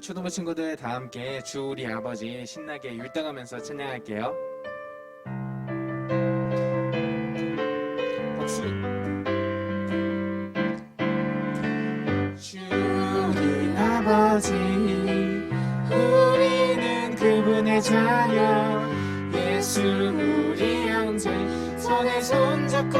우리 초등부 친구들 다 함께 주 우리 아버지 신나게 율동하면서 찬양할게요. 박수. 주 우리 아버지 우리는 그분의 자녀 예수 우리 형제 손에 손잡고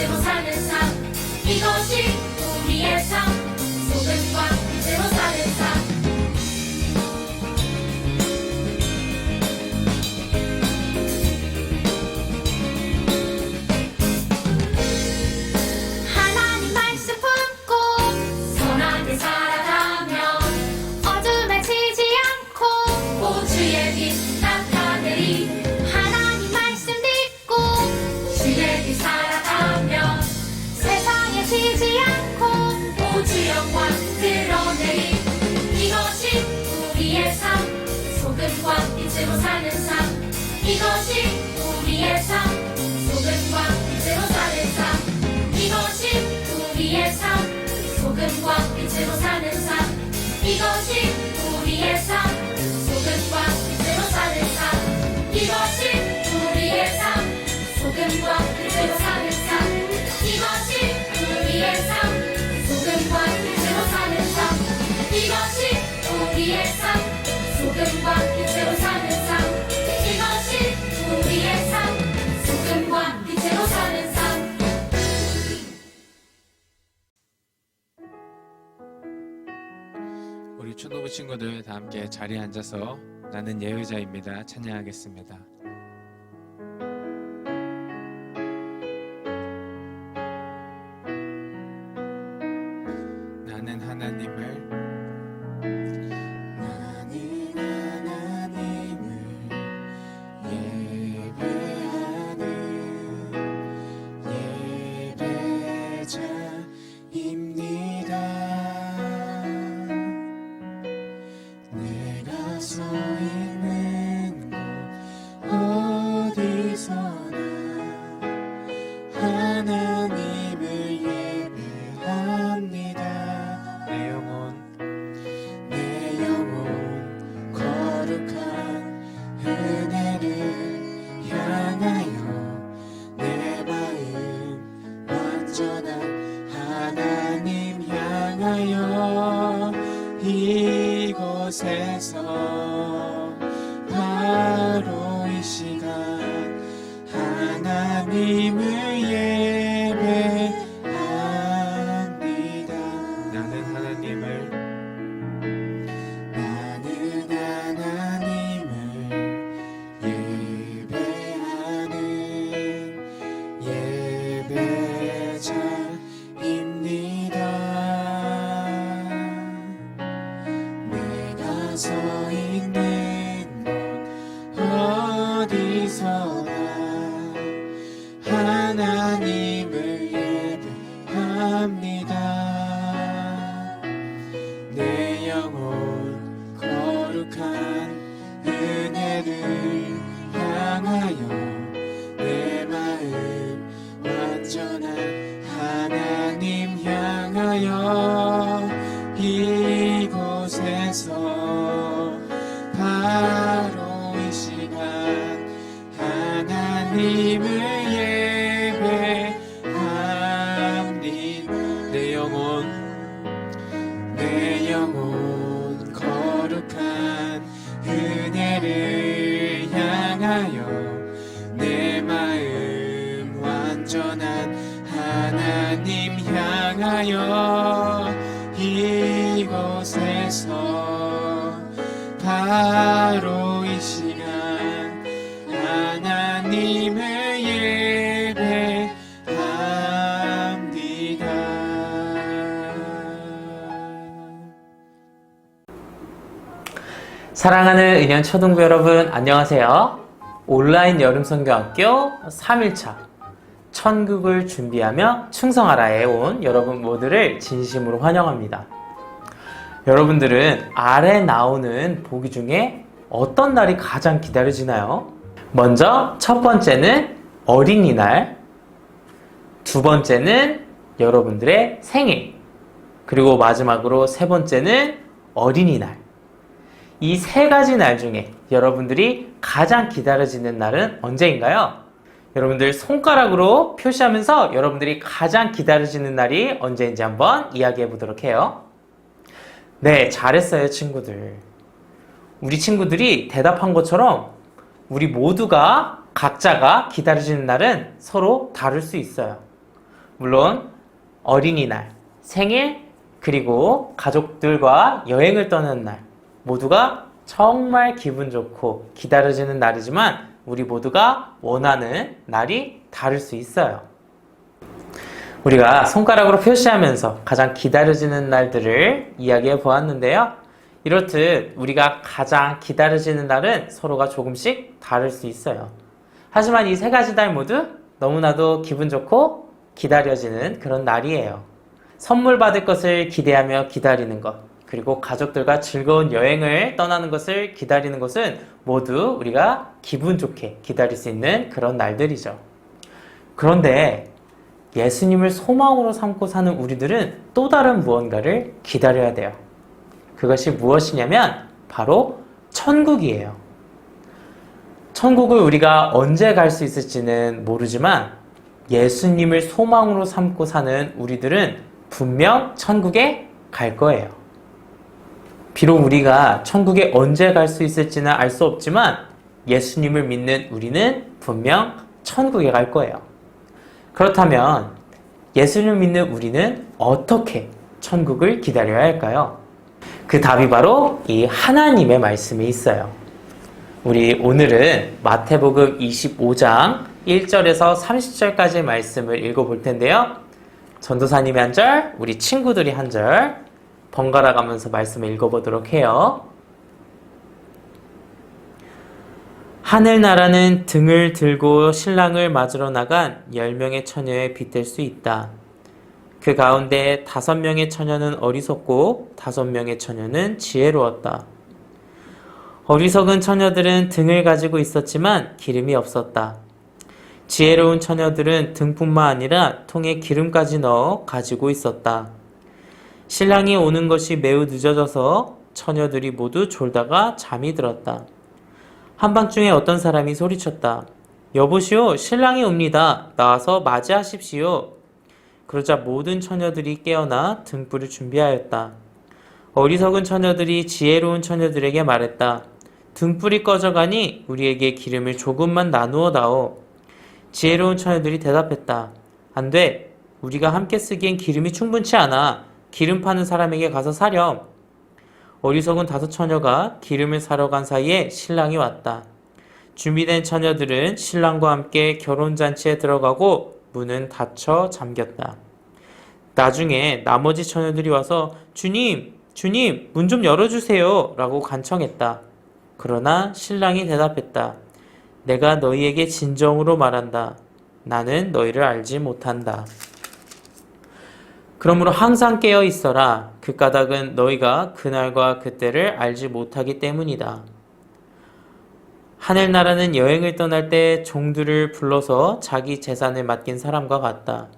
빛으로 사는 삶. 이것이 see. 친구들 다 함께 자리에 앉아서 나는 예의자입니다. 찬양하겠습니다. 하여 이곳에서 바로 이 시간 하나님을 예배합니다. 사랑하는 은연 초등부 여러분, 안녕하세요. 온라인 여름성경학교 3일차 천국을 준비하며 충성하라에 온 여러분 모두를 진심으로 환영합니다. 여러분들은 아래 나오는 보기 중에 어떤 날이 가장 기다려지나요? 먼저 첫 번째는 어린이날, 두 번째는 여러분들의 생일, 그리고 마지막으로 세 번째는 어린이날. 이 세 가지 날 중에 여러분들이 가장 기다려지는 날은 언제인가요? 여러분들 손가락으로 표시하면서 여러분들이 가장 기다려지는 날이 언제인지 한번 이야기해 보도록 해요. 네, 잘했어요, 친구들. 우리 친구들이 대답한 것처럼 우리 모두가 각자가 기다려지는 날은 서로 다를 수 있어요. 물론 어린이날, 생일, 그리고 가족들과 여행을 떠나는 날 모두가 정말 기분 좋고 기다려지는 날이지만 우리 모두가 원하는 날이 다를 수 있어요. 우리가 손가락으로 표시하면서 가장 기다려지는 날들을 이야기해 보았는데요. 이렇듯 우리가 가장 기다려지는 날은 서로가 조금씩 다를 수 있어요. 하지만 이 세 가지 날 모두 너무나도 기분 좋고 기다려지는 그런 날이에요. 선물 받을 것을 기대하며 기다리는 것, 그리고 가족들과 즐거운 여행을 떠나는 것을 기다리는 것은 모두 우리가 기분 좋게 기다릴 수 있는 그런 날들이죠. 그런데 예수님을 소망으로 삼고 사는 우리들은 또 다른 무언가를 기다려야 돼요. 그것이 무엇이냐면 바로 천국이에요. 천국을 우리가 언제 갈 수 있을지는 모르지만 예수님을 소망으로 삼고 사는 우리들은 분명 천국에 갈 거예요. 비록 우리가 천국에 언제 갈 수 있을지는 알 수 없지만 예수님을 믿는 우리는 분명 천국에 갈 거예요. 그렇다면 예수님을 믿는 우리는 어떻게 천국을 기다려야 할까요? 그 답이 바로 이 하나님의 말씀에 있어요. 우리 오늘은 마태복음 25장 1절에서 30절까지의 말씀을 읽어볼 텐데요. 전도사님이 한 절, 우리 친구들이 한 절, 번갈아 가면서 말씀을 읽어보도록 해요. 하늘나라는 등을 들고 신랑을 맞으러 나간 10명의 처녀에 빗댈 수 있다. 그 가운데 다섯 명의 처녀는 어리석고 다섯 명의 처녀는 지혜로웠다. 어리석은 처녀들은 등을 가지고 있었지만 기름이 없었다. 지혜로운 처녀들은 등뿐만 아니라 통에 기름까지 넣어 가지고 있었다. 신랑이 오는 것이 매우 늦어져서 처녀들이 모두 졸다가 잠이 들었다. 한밤중에 어떤 사람이 소리쳤다. 여보시오, 신랑이 옵니다. 나와서 맞이하십시오. 그러자 모든 처녀들이 깨어나 등불을 준비하였다. 어리석은 처녀들이 지혜로운 처녀들에게 말했다. 등불이 꺼져가니 우리에게 기름을 조금만 나누어 다오. 지혜로운 처녀들이 대답했다. 안 돼. 우리가 함께 쓰기엔 기름이 충분치 않아. 기름 파는 사람에게 가서 사렴. 어리석은 다섯 처녀가 기름을 사러 간 사이에 신랑이 왔다. 준비된 처녀들은 신랑과 함께 결혼잔치에 들어가고 문은 닫혀 잠겼다. 나중에 나머지 처녀들이 와서 주님, 주님, 문 좀 열어주세요. 라고 간청했다. 그러나 신랑이 대답했다. 내가 너희에게 진정으로 말한다. 나는 너희를 알지 못한다. 그러므로 항상 깨어 있어라. 그 까닭은 너희가 그날과 그때를 알지 못하기 때문이다. 하늘나라는 여행을 떠날 때 종들을 불러서 자기 재산을 맡긴 사람과 같다.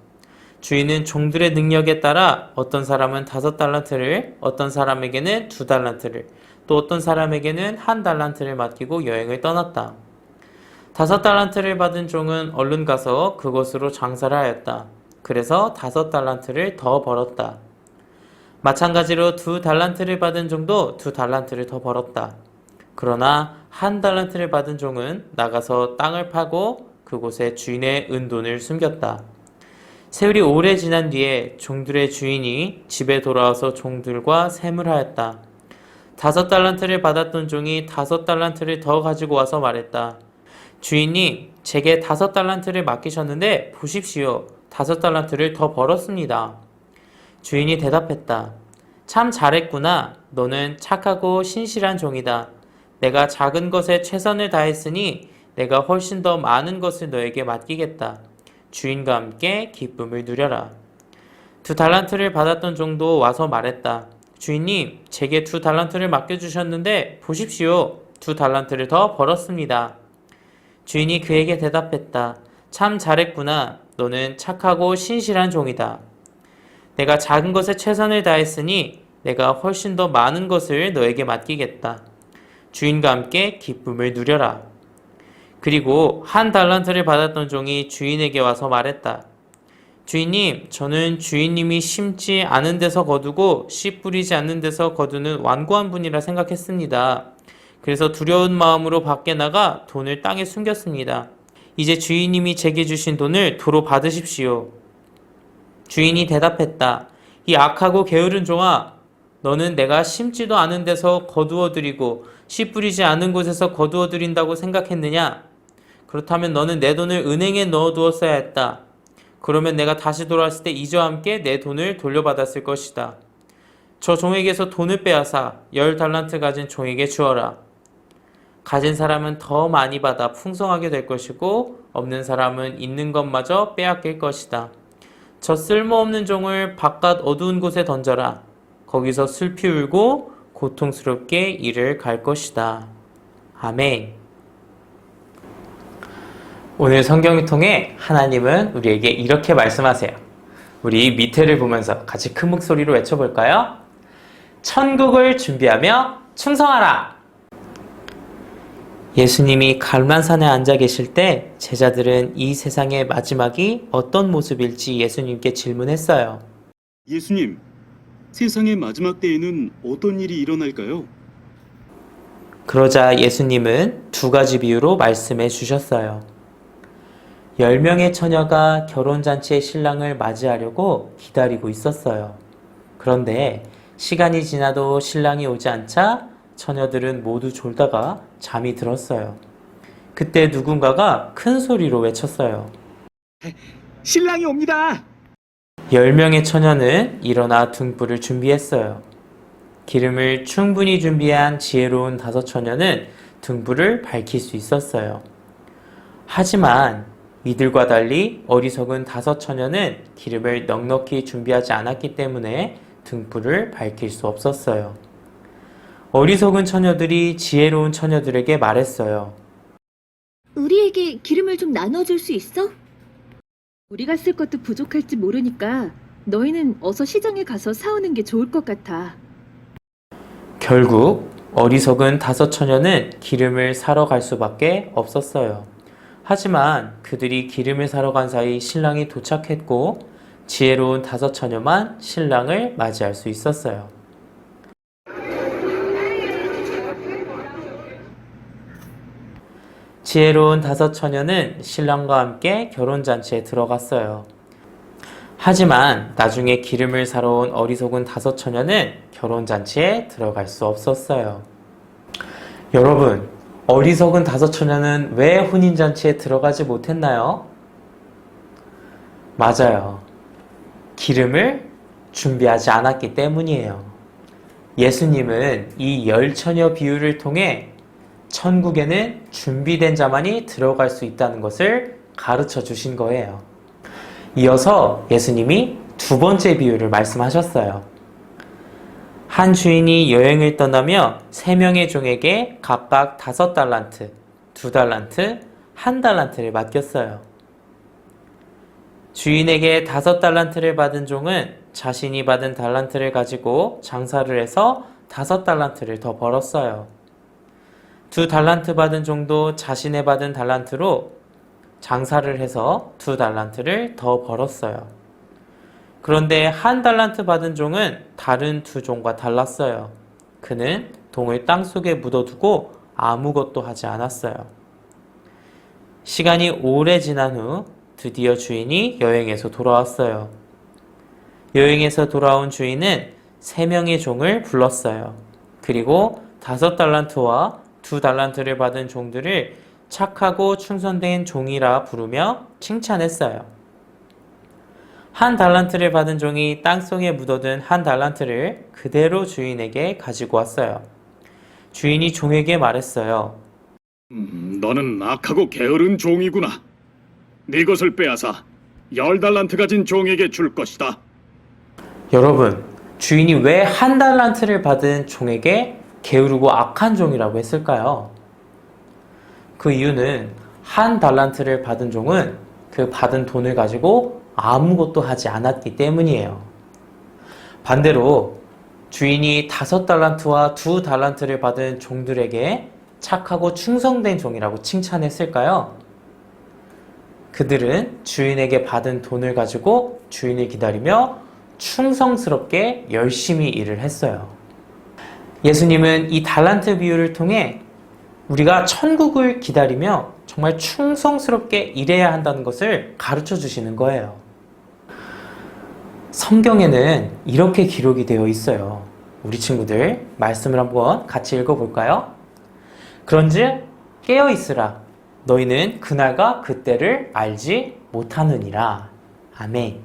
주인은 종들의 능력에 따라 어떤 사람은 다섯 달란트를, 어떤 사람에게는 두 달란트를, 또 어떤 사람에게는 한 달란트를 맡기고 여행을 떠났다. 다섯 달란트를 받은 종은 얼른 가서 그곳으로 장사를 하였다. 그래서 다섯 달란트를 더 벌었다. 마찬가지로 두 달란트를 받은 종도 두 달란트를 더 벌었다. 그러나 한 달란트를 받은 종은 나가서 땅을 파고 그곳에 주인의 은돈을 숨겼다. 세월이 오래 지난 뒤에 종들의 주인이 집에 돌아와서 종들과 샘을하였다. 다섯 달란트를 받았던 종이 다섯 달란트를 더 가지고 와서 말했다. 주인님, 제게 다섯 달란트를 맡기셨는데 보십시오. 다섯 달란트를 더 벌었습니다. 주인이 대답했다. 참 잘했구나. 너는 착하고 신실한 종이다. 내가 작은 것에 최선을 다했으니 내가 훨씬 더 많은 것을 너에게 맡기겠다. 주인과 함께 기쁨을 누려라. 두 달란트를 받았던 종도 와서 말했다. 주인님, 제게 두 달란트를 맡겨주셨는데 보십시오. 두 달란트를 더 벌었습니다. 주인이 그에게 대답했다. 참 잘했구나. 너는 착하고 신실한 종이다. 내가 작은 것에 최선을 다했으니 내가 훨씬 더 많은 것을 너에게 맡기겠다. 주인과 함께 기쁨을 누려라. 그리고 한 달란트를 받았던 종이 주인에게 와서 말했다. 주인님, 저는 주인님이 심지 않은 데서 거두고 씨 뿌리지 않는 데서 거두는 완고한 분이라 생각했습니다. 그래서 두려운 마음으로 밖에 나가 돈을 땅에 숨겼습니다. 이제 주인님이 제게 주신 돈을 도로 받으십시오. 주인이 대답했다. 이 악하고 게으른 종아, 너는 내가 심지도 않은 데서 거두어 들이고 씨 뿌리지 않은 곳에서 거두어 들인다고 생각했느냐? 그렇다면 너는 내 돈을 은행에 넣어 두었어야 했다. 그러면 내가 다시 돌아왔을 때 이저와 함께 내 돈을 돌려받았을 것이다. 저 종에게서 돈을 빼앗아 열 달란트 가진 종에게 주어라. 가진 사람은 더 많이 받아 풍성하게 될 것이고 없는 사람은 있는 것마저 빼앗길 것이다. 저 쓸모없는 종을 바깥 어두운 곳에 던져라. 거기서 슬피 울고 고통스럽게 일을 갈 것이다. 아멘. 오늘 성경을 통해 하나님은 우리에게 이렇게 말씀하세요. 우리 밑에를 보면서 같이 큰 목소리로 외쳐볼까요? 천국을 준비하며 충성하라! 예수님이 갈만산에 앉아 계실 때 제자들은 이 세상의 마지막이 어떤 모습일지 예수님께 질문했어요. 예수님, 세상의 마지막 때에는 어떤 일이 일어날까요? 그러자 예수님은 두 가지 비유로 말씀해 주셨어요. 열 명의 처녀가 결혼잔치의 신랑을 맞이하려고 기다리고 있었어요. 그런데 시간이 지나도 신랑이 오지 않자 처녀들은 모두 졸다가 잠이 들었어요. 그때 누군가가 큰 소리로 외쳤어요. 신랑이 옵니다! 열 명의 처녀는 일어나 등불을 준비했어요. 기름을 충분히 준비한 지혜로운 다섯 처녀는 등불을 밝힐 수 있었어요. 하지만 이들과 달리 어리석은 다섯 처녀는 기름을 넉넉히 준비하지 않았기 때문에 등불을 밝힐 수 없었어요. 어리석은 처녀들이 지혜로운 처녀들에게 말했어요. 우리에게 기름을 좀 나눠줄 수 있어? 우리가 쓸 것도 부족할지 모르니까 너희는 어서 시장에 가서 사오는 게 좋을 것 같아. 결국 어리석은 다섯 처녀는 기름을 사러 갈 수밖에 없었어요. 하지만 그들이 기름을 사러 간 사이 신랑이 도착했고 지혜로운 다섯 처녀만 신랑을 맞이할 수 있었어요. 지혜로운 다섯 처녀는 신랑과 함께 결혼잔치에 들어갔어요. 하지만 나중에 기름을 사러 온 어리석은 다섯 처녀는 결혼잔치에 들어갈 수 없었어요. 여러분, 어리석은 다섯 처녀는 왜 혼인잔치에 들어가지 못했나요? 맞아요. 기름을 준비하지 않았기 때문이에요. 예수님은 이 열 처녀 비유를 통해 천국에는 준비된 자만이 들어갈 수 있다는 것을 가르쳐 주신 거예요. 이어서 예수님이 두 번째 비유를 말씀하셨어요. 한 주인이 여행을 떠나며 세 명의 종에게 각각 다섯 달란트, 두 달란트, 한 달란트를 맡겼어요. 주인에게 다섯 달란트를 받은 종은 자신이 받은 달란트를 가지고 장사를 해서 다섯 달란트를 더 벌었어요. 두 달란트 받은 종도 자신의 받은 달란트로 장사를 해서 두 달란트를 더 벌었어요. 그런데 한 달란트 받은 종은 다른 두 종과 달랐어요. 그는 동을 땅 속에 묻어두고 아무것도 하지 않았어요. 시간이 오래 지난 후 드디어 주인이 여행에서 돌아왔어요. 여행에서 돌아온 주인은 세 명의 종을 불렀어요. 그리고 다섯 달란트와 두 달란트를 받은 종들을 착하고 충성된 종이라 부르며 칭찬했어요. 한 달란트를 받은 종이 땅속에 묻어둔 한 달란트를 그대로 주인에게 가지고 왔어요. 주인이 종에게 말했어요. 음, 너는 악하고 게으른 종이구나. 네 것을 빼앗아 열 달란트 가진 종에게 줄 것이다. 여러분, 주인이 왜 한 달란트를 받은 종에게 게으르고 악한 종이라고 했을까요? 그 이유는 한 달란트를 받은 종은 그 받은 돈을 가지고 아무것도 하지 않았기 때문이에요. 반대로 주인이 다섯 달란트와 두 달란트를 받은 종들에게 착하고 충성된 종이라고 칭찬했을까요? 그들은 주인에게 받은 돈을 가지고 주인을 기다리며 충성스럽게 열심히 일을 했어요. 예수님은 이 달란트 비유를 통해 우리가 천국을 기다리며 정말 충성스럽게 일해야 한다는 것을 가르쳐 주시는 거예요. 성경에는 이렇게 기록이 되어 있어요. 우리 친구들 말씀을 한번 같이 읽어 볼까요? 그런즉 깨어 있으라. 너희는 그날과 그때를 알지 못하느니라. 아멘.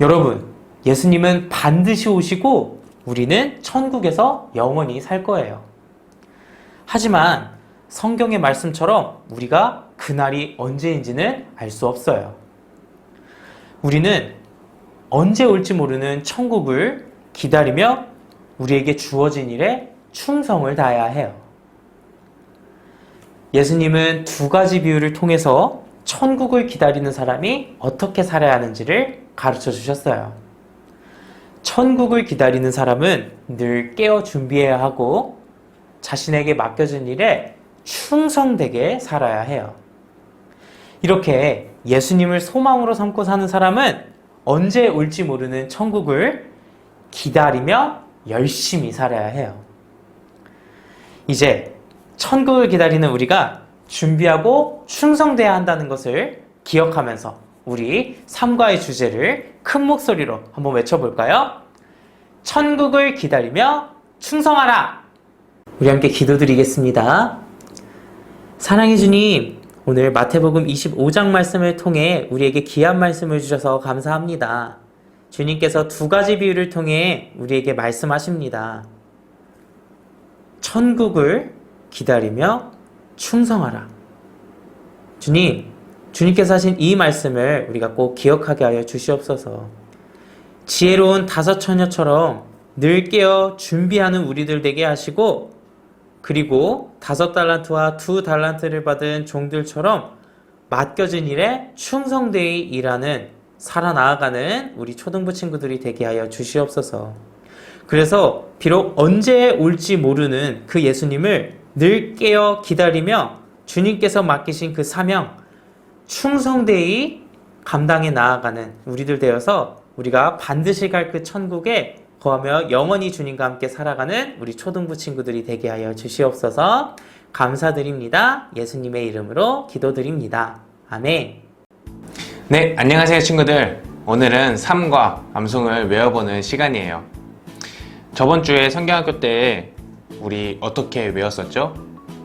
여러분, 예수님은 반드시 오시고 우리는 천국에서 영원히 살 거예요. 하지만 성경의 말씀처럼 우리가 그날이 언제인지는 알 수 없어요. 우리는 언제 올지 모르는 천국을 기다리며 우리에게 주어진 일에 충성을 다해야 해요. 예수님은 두 가지 비유를 통해서 천국을 기다리는 사람이 어떻게 살아야 하는지를 가르쳐 주셨어요. 천국을 기다리는 사람은 늘 깨어 준비해야 하고 자신에게 맡겨진 일에 충성되게 살아야 해요. 이렇게 예수님을 소망으로 삼고 사는 사람은 언제 올지 모르는 천국을 기다리며 열심히 살아야 해요. 이제 천국을 기다리는 우리가 준비하고 충성돼야 한다는 것을 기억하면서 우리 삶과의 주제를 큰 목소리로 한번 외쳐볼까요? 천국을 기다리며 충성하라! 우리 함께 기도드리겠습니다. 사랑해 주님, 오늘 마태복음 25장 말씀을 통해 우리에게 귀한 말씀을 주셔서 감사합니다. 주님께서 두 가지 비유를 통해 우리에게 말씀하십니다. 천국을 기다리며 충성하라. 주님, 주님께서 하신 이 말씀을 우리가 꼭 기억하게 하여 주시옵소서. 지혜로운 다섯 처녀처럼 늘 깨어 준비하는 우리들 되게 하시고, 그리고 다섯 달란트와 두 달란트를 받은 종들처럼 맡겨진 일에 충성되이 일하는 살아나아가는 우리 초등부 친구들이 되게 하여 주시옵소서. 그래서 비록 언제 올지 모르는 그 예수님을 늘 깨어 기다리며 주님께서 맡기신 그 사명 충성되이 감당해 나아가는 우리들 되어서 우리가 반드시 갈 그 천국에 거하며 영원히 주님과 함께 살아가는 우리 초등부 친구들이 되게 하여 주시옵소서 감사드립니다. 예수님의 이름으로 기도드립니다. 아멘. 네, 안녕하세요 친구들. 오늘은 삶과 암송을 외워보는 시간이에요. 저번 주에 성경학교 때 우리 어떻게 외웠었죠?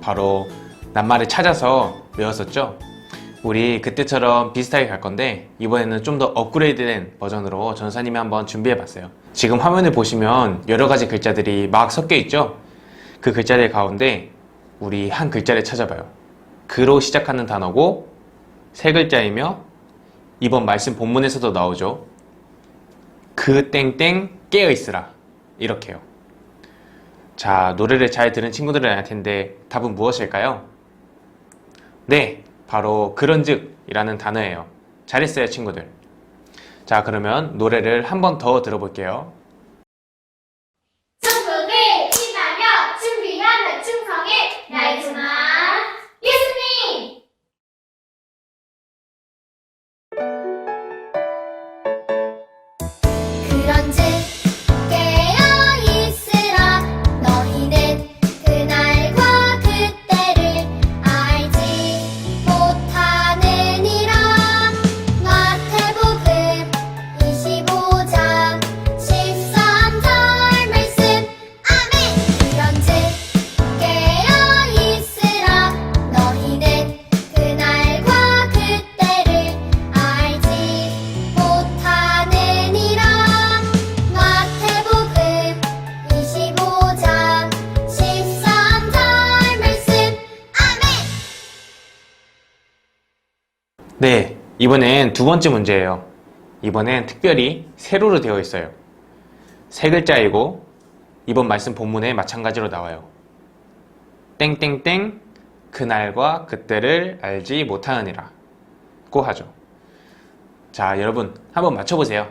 바로 낱말을 찾아서 외웠었죠? 우리 그때처럼 비슷하게 갈 건데 이번에는 좀 더 업그레이드된 버전으로 전사님이 한번 준비해봤어요. 지금 화면을 보시면 여러 가지 글자들이 막 섞여 있죠? 그 글자들 가운데 우리 한 글자를 찾아봐요. 그로 시작하는 단어고 세 글자이며 이번 말씀 본문에서도 나오죠. 그 땡땡 깨어 있으라. 이렇게요. 자, 노래를 잘 들은 친구들은 알 텐데 답은 무엇일까요? 네, 바로 그런즉이라는 단어예요. 잘했어요, 친구들. 자, 그러면 노래를 한 번 더 들어볼게요. 네, 이번엔 두 번째 문제예요. 이번엔 특별히 세로로 되어 있어요. 세 글자이고 이번 말씀 본문에 마찬가지로 나와요. 땡땡땡 그날과 그때를 알지 못하느니라 고 하죠. 자, 여러분 한번 맞춰보세요.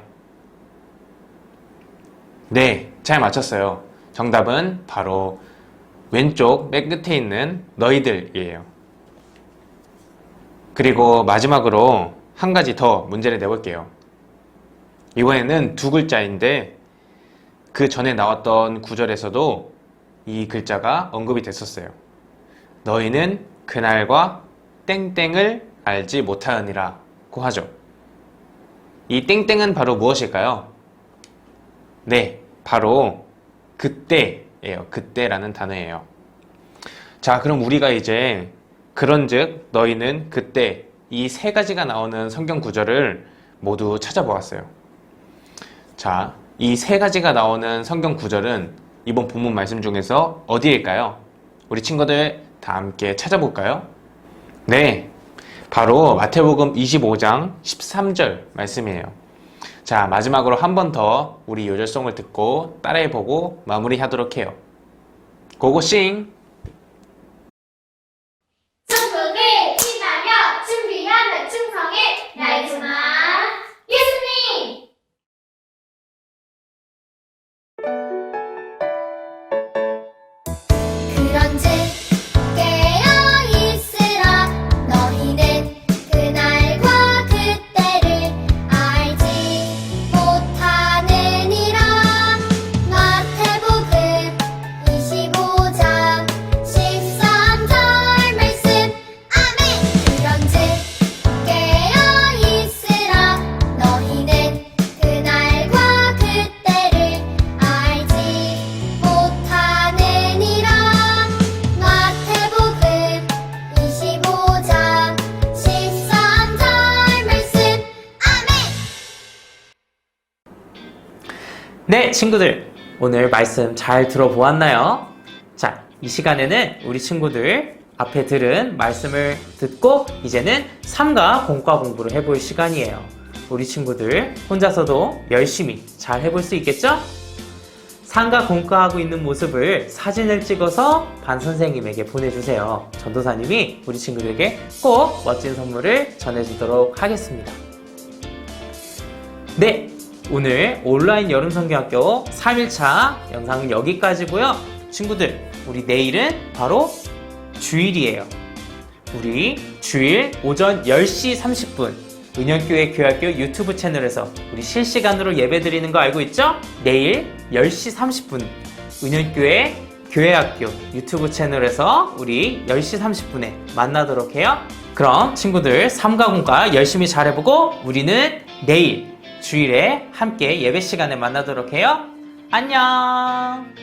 네, 잘 맞췄어요. 정답은 바로 왼쪽 맨 끝에 있는 너희들이에요. 그리고 마지막으로 한 가지 더 문제를 내볼게요. 이번에는 두 글자인데 그 전에 나왔던 구절에서도 이 글자가 언급이 됐었어요. 너희는 그날과 땡땡을 알지 못하느니라 고 하죠. 이 땡땡은 바로 무엇일까요? 네, 바로 그때예요. 그때라는 단어예요. 자, 그럼 우리가 이제 그런즉 너희는 그때 이 세 가지가 나오는 성경 구절을 모두 찾아보았어요. 자, 이 세 가지가 나오는 성경 구절은 이번 본문 말씀 중에서 어디일까요? 우리 친구들 다 함께 찾아볼까요? 네, 바로 마태복음 25장 13절 말씀이에요. 자, 마지막으로 한 번 더 우리 요절송을 듣고 따라해보고 마무리하도록 해요. 고고싱! 친구들. 오늘 말씀 잘 들어보았나요? 자, 이 시간에는 우리 친구들 앞에 들은 말씀을 듣고 이제는 삼가 공과 공부를 해볼 시간이에요. 우리 친구들 혼자서도 열심히 잘 해볼 수 있겠죠? 상가 공과하고 있는 모습을 사진을 찍어서 반 선생님에게 보내주세요. 전도사님이 우리 친구들에게 꼭 멋진 선물을 전해주도록 하겠습니다. 네, 오늘 온라인 여름성경학교 3일차 영상은 여기까지고요. 친구들, 우리 내일은 바로 주일이에요. 우리 주일 오전 10시 30분 은현교회 교학교 유튜브 채널에서 우리 실시간으로 예배 드리는 거 알고 있죠? 내일 10시 30분 은현교회 교회학교 유튜브 채널에서 우리 10시 30분에 만나도록 해요. 그럼 친구들 3가공과 열심히 잘해보고 우리는 내일 주일에 함께 예배 시간에 만나도록 해요. 안녕!